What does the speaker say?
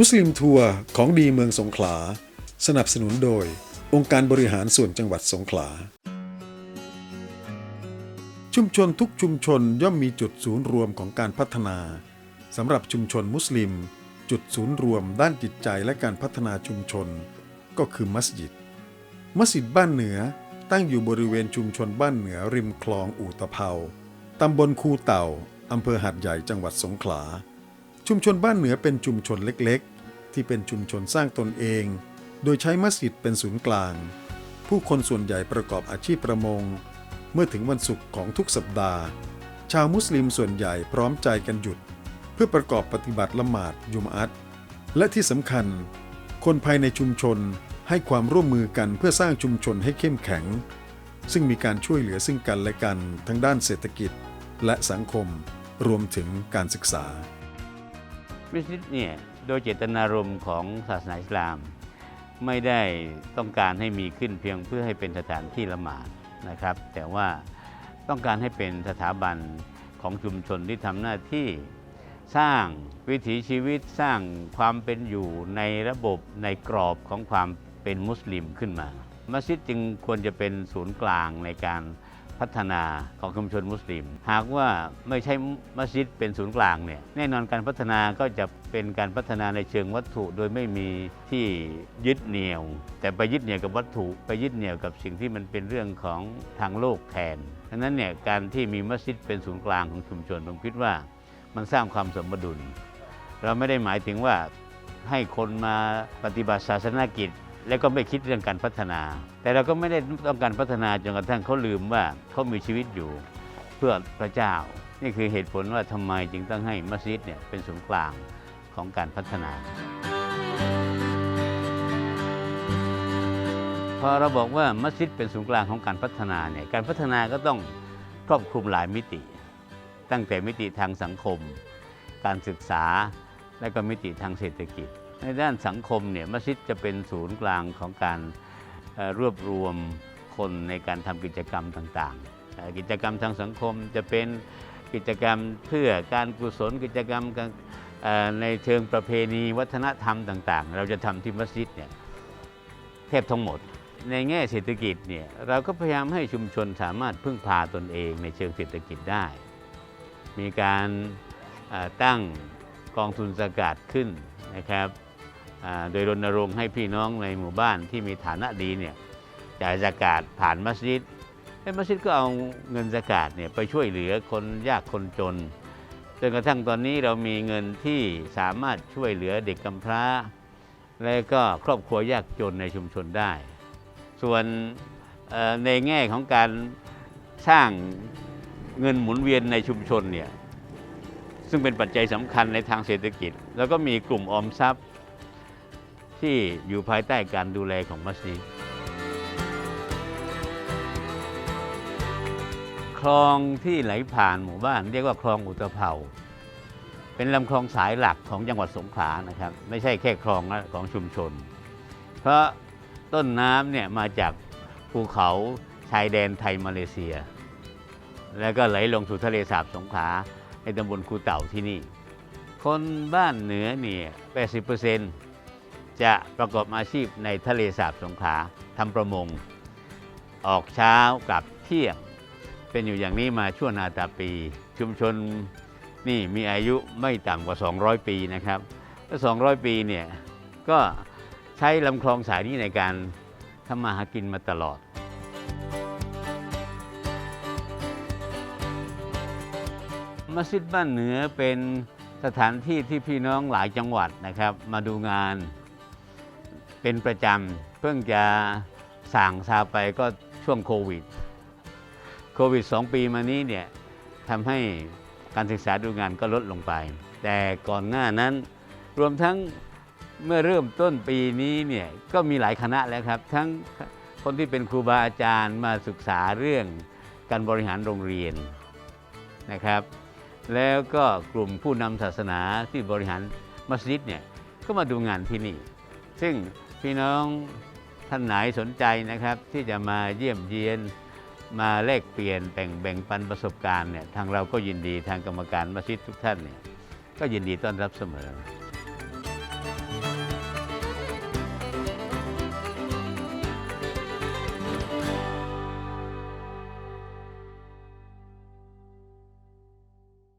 มุสลิมทัวร์ของดีเมืองสงขลา สนับสนุนโดย องค์การบริหารส่วนจังหวัดสงขลา ชุมชนทุกชุมชนย่อมมีจุดศูนย์รวมของการพัฒนาสำหรับชุมชนมุสลิม จุดศูนย์รวมด้านจิตใจและการพัฒนาชุมชน ก็คือมัสยิด มัสยิดบ้านเหนือตั้งอยู่บริเวณชุมชนบ้านเหนือริมคลองอู่ตะเภาตำบลคูเต่าอำเภอหัดใหญ่จังหวัดสงขลา ชุมชนบ้านเหนือเป็นชุมชนเล็กๆ ที่เป็นชุมชนสร้างตนเอง โดยใช้มัสยิดเป็นศูนย์กลาง ผู้คนส่วนใหญ่ประกอบอาชีพประมง เมื่อถึงวันศุกร์ของทุกสัปดาห์ ชาวมุสลิมส่วนใหญ่พร้อมใจกันหยุด เพื่อประกอบปฏิบัติละหมาดยุมอัตและที่สำคัญ คนภายในชุมชนให้ความร่วมมือกันเพื่อสร้างชุมชนให้เข้มแข็ง ซึ่งมีการช่วยเหลือซึ่งกันและกันทั้งด้านเศรษฐกิจและสังคม รวมถึงการศึกษา มัสยิดเนี่ยโดยเจตนารมณ์ของศาสนาอิสลาม ไม่ได้ต้องการให้มีขึ้นเพียงเพื่อให้เป็นสถานที่ละหมาดนะครับ แต่ว่าต้องการให้เป็นสถาบันของชุมชนที่ทำหน้าที่สร้างวิถีชีวิตสร้างความเป็นอยู่ในระบบในกรอบของความเป็นมุสลิมขึ้นมา มัสยิดจึงควรจะเป็นศูนย์กลางในการ พัฒนาของชุมชนมุสลิม หากว่าไม่ใช่มัสยิดเป็นศูนย์กลางเนี่ยแน่นอนการพัฒนาก็จะเป็นการพัฒนาในเชิงวัตถุโดยไม่มีที่ยึดเหนี่ยว แต่ไปยึดเหนี่ยวกับวัตถุไปยึดเหนี่ยวกับสิ่งที่มันเป็นเรื่องของทางโลกแทนดังนั้นเนี่ยการที่มีมัสยิดเป็นศูนย์กลางของชุมชนผมคิดว่ามันสร้างความสมดุล เราไม่ได้หมายถึงว่าให้คนมาปฏิบัติศาสนกิจ แล้วก็ไม่คิดเรื่องการพัฒนา แต่เราก็ไม่ได้ต้องการพัฒนาจนกระทั่งเขาลืมว่าเขามีชีวิตอยู่เพื่อพระเจ้า นี่คือเหตุผลว่าทำไมจึงต้องให้มัสยิดเนี่ยเป็นศูนย์กลางของการพัฒนาพอเราบอกว่ามัสยิดเป็นศูนย์กลางของการพัฒนาเนี่ยการพัฒนาก็ต้องครอบคลุมหลายมิติ ตั้งแต่มิติทางสังคม การศึกษาและก็มิติทางเศรษฐกิจ ในด้านสังคมเนี่ยมัสยิดจะเป็นศูนย์กลางของการรวบรวมคนในการทำกิจกรรมต่างๆ กิจกรรมทางสังคมจะเป็นกิจกรรมเพื่อการกุศลกิจกรรมในเชิงประเพณีวัฒนธรรมต่าง ๆ เราจะทำที่มัสยิดเนี่ยแทบทั้งหมด ในแง่เศรษฐกิจเนี่ยเราก็พยายามให้ชุมชนสามารถพึ่งพาตนเองในเชิงเศรษฐกิจได้ มีการตั้งกองทุนสกัดขึ้นนะครับ โดยรณรงค์ให้พี่น้องในหมู่บ้านที่มีฐานะดีเนี่ยจ่ายสกาดผ่านมัสยิดให้มัสยิดก็เอาเงินสกาดเนี่ยไปช่วยเหลือคนยากคนจนจนกระทั่งตอนนี้เรามีเงินที่สามารถช่วยเหลือเด็กกำพร้า และก็ครอบครัวยากจนในชุมชนได้ ส่วนในแง่ของการสร้างเงินหมุนเวียนในชุมชนเนี่ยซึ่งเป็นปัจจัยสำคัญในทางเศรษฐกิจ แล้วก็มีกลุ่มออมทรัพย์ ที่อยู่ภายใต้การดูแลของมัสยิดคลองที่ไหลผ่านหมู่บ้าน เรียกว่าคลองอุตภเปาเป็นลำคลองสายหลักของจังหวัดสงขลานะครับ ไม่ใช่แค่คลองของชุมชน เพราะต้นน้ำเนี่ยมาจากภูเขาชายแดนไทยมาเลเซีย แล้วก็ไหลลงสู่ทะเลสาบสงขลาในตำบลคูเต่าที่นี่ คนบ้านเหนือเนี่ย80% จะประกอบอาชีพในทะเลสาบสงขลาทำประมง ออกเช้ากลับเที่ยง เป็นอยู่อย่างนี้มาชั่วนาตาปี ชุมชนนี่มีอายุไม่ต่ำกว่า 200 ปีนะครับแล้ว200 ปีเนี่ยก็ใช้ลำคลองสายนี้ในการทำมาหากินมาตลอดมัสยิดบ้านเหนือเป็นสถานที่ที่พี่น้องหลายจังหวัดนะครับ มาดูงาน เป็นประจำ เพิ่งจะสั่งซาไปก็ช่วงโควิด โควิด 2 ปีมานี้เนี่ยทำให้การศึกษาดูงานก็ลดลงไป แต่ก่อนหน้านั้นรวมทั้งเมื่อเริ่มต้นปีนี้เนี่ยก็มีหลายคณะแล้วครับ ทั้งคนที่เป็นครูบาอาจารย์มาศึกษาเรื่องการบริหารโรงเรียนนะครับ แล้วก็กลุ่มผู้นำศาสนาที่บริหารมัสยิดเนี่ยก็มาดูงานที่นี่ ซึ่ง พี่น้องท่านไหนสนใจนะครับ ที่จะมาเยี่ยมเยียนมาแลกเปลี่ยนแบ่งแบ่งปันประสบการณ์เนี่ยทางเราก็ยินดีทางกรรมการมัสยิดทุกท่านเนี่ยก็ยินดีต้อนรับเสมอ